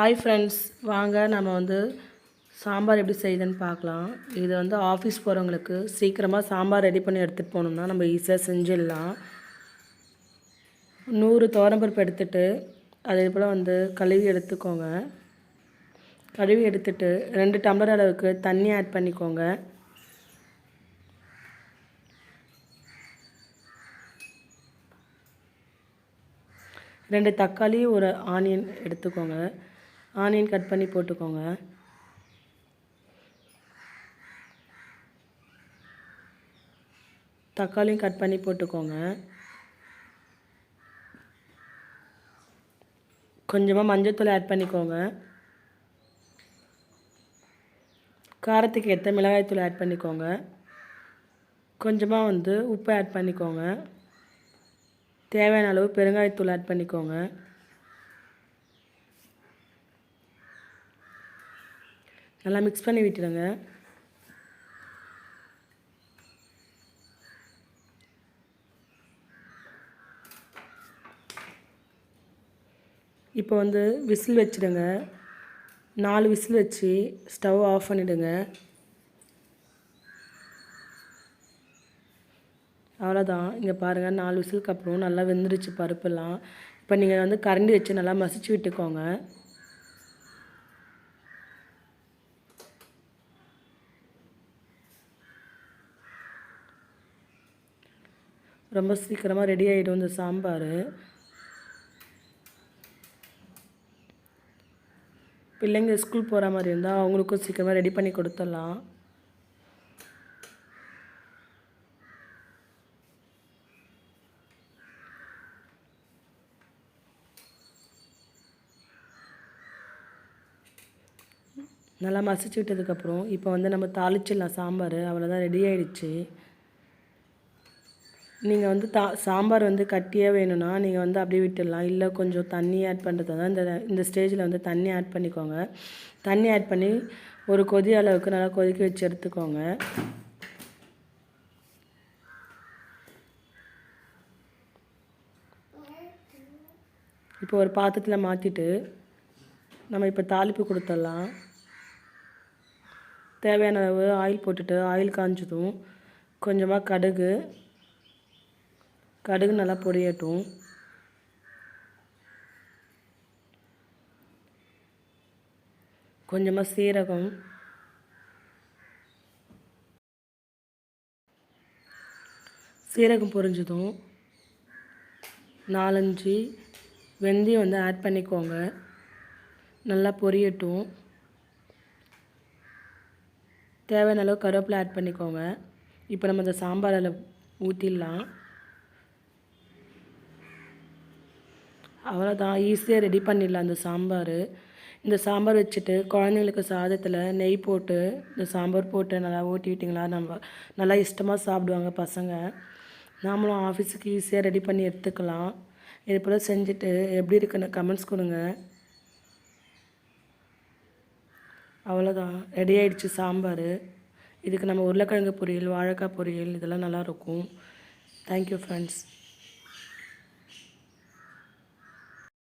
Hi friends வாங்க நம்ம வந்து சாம்பார் எப்படி செய்யுதுன்னு பார்க்கலாம். இது வந்து ஆஃபீஸ் போகிறவங்களுக்கு சீக்கிரமாக சாம்பார் ரெடி பண்ணி எடுத்துகிட்டு போகணும்னா நம்ம ஈஸியாக செஞ்சிடலாம். நூறு தோரம்பருப்பு எடுத்துட்டு அதே போல் வந்து கழுவி எடுத்துக்கோங்க. கழுவி எடுத்துட்டு ரெண்டு டம்ளர் அளவுக்கு தண்ணி ஆட் பண்ணிக்கோங்க. ரெண்டு தக்காளி ஒரு ஆனியன் எடுத்துக்கோங்க. ஆனியன் கட் பண்ணி போட்டுக்கோங்க. தக்காளியும் கட் பண்ணி போட்டுக்கோங்க. கொஞ்சமாக மஞ்சத்தூள் ஆட் பண்ணிக்கோங்க. காரத்துக்கு ஏற்ற மிளகாய்த்தூள் ஆட் பண்ணிக்கோங்க. கொஞ்சமாக வந்து உப்பு ஆட் பண்ணிக்கோங்க. தேவையான அளவு பெருங்காயத்தூள் ஆட் பண்ணிக்கோங்க. நல்லா மிக்ஸ் பண்ணி விட்டுடுங்க. இப்போ வந்து விசில் வச்சுடுங்க. நாலு விசில் வச்சு ஸ்டவ் ஆஃப் பண்ணிவிடுங்க அவ்வளோதான். இங்கே பாருங்கள் நாலு விசிலுக்கு அப்புறம் நல்லா வெந்துருச்சு பருப்புலாம் இப்போ நீங்கள் வந்து கரண்டி வச்சு நல்லா மசிச்சு விட்டுக்கோங்க. ரொம்ப சீக்கிரமாக ரெடி ஆகிடும் இந்த சாம்பார். பிள்ளைங்க ஸ்கூல் போகிற மாதிரி இருந்தால் அவங்களுக்கும் சீக்கிரமாக ரெடி பண்ணி கொடுத்துடலாம். நல்லா மசிச்சு விட்டதுக்கப்புறம் இப்போ வந்து நம்ம தாளிச்சிடலாம் சாம்பார். அவ்வளோதான் ரெடி ஆகிடுச்சு நீங்கள் வந்து தா சாம்பார் வந்து கட்டியே வேணும்னா நீங்கள் வந்து அப்படியே விட்டுடலாம். இல்லை கொஞ்சம் தண்ணி ஆட் பண்ணுறது தான் இந்த இந்த ஸ்டேஜில் வந்து தண்ணி ஆட் பண்ணிக்கோங்க. தண்ணி ஆட் பண்ணி ஒரு கொதி அளவுக்கு நல்லா கொதிக்க வச்சு எடுத்துக்கோங்க. இப்போ ஒரு பாத்திரத்தில் மாற்றிட்டு நம்ம இப்போ தாளிப்பு கொடுத்துடலாம். தேவையான அளவு ஆயில் போட்டுட்டு ஆயில் காஞ்சதும் கொஞ்சமாக கடுகு கடுகு நல்லா பொரியட்டும். கொஞ்சமாக சீரகம். சீரகம் பொரிஞ்சதும் நாலஞ்சு வெந்தயம் வந்து ஆட் பண்ணிக்கோங்க. நல்லா பொரியட்டும். தேவையான அளவு கருவேப்பிலை ஆட் பண்ணிக்கோங்க. இப்போ நம்ம இந்த சாம்பாரில் ஊற்றிடலாம் அவ்வளோதான் ஈஸியாக ரெடி பண்ணிடலாம் அந்த சாம்பார். இந்த சாம்பார் வச்சுட்டு குழந்தைங்களுக்கு சாதத்தில் நெய் போட்டு இந்த சாம்பார் போட்டு நல்லா ஊட்டி விட்டிங்களா? நம்ம நல்லா இஷ்டமாக சாப்பிடுவாங்க பசங்க. நாமளும் ஆஃபீஸுக்கு ஈஸியாக ரெடி பண்ணி எடுத்துக்கலாம். இது போல் செஞ்சுட்டு எப்படி இருக்குன்னு கமெண்ட்ஸ் கொடுங்க. அவ்வளோதான் ரெடி ஆகிடுச்சு சாம்பார். இதுக்கு நம்ம உருளைக்கிழங்கு பொரியல் வாழைக்காய் பொரியல் இதெல்லாம் நல்லாயிருக்கும் தேங்க்யூ ஃப்ரெண்ட்ஸ்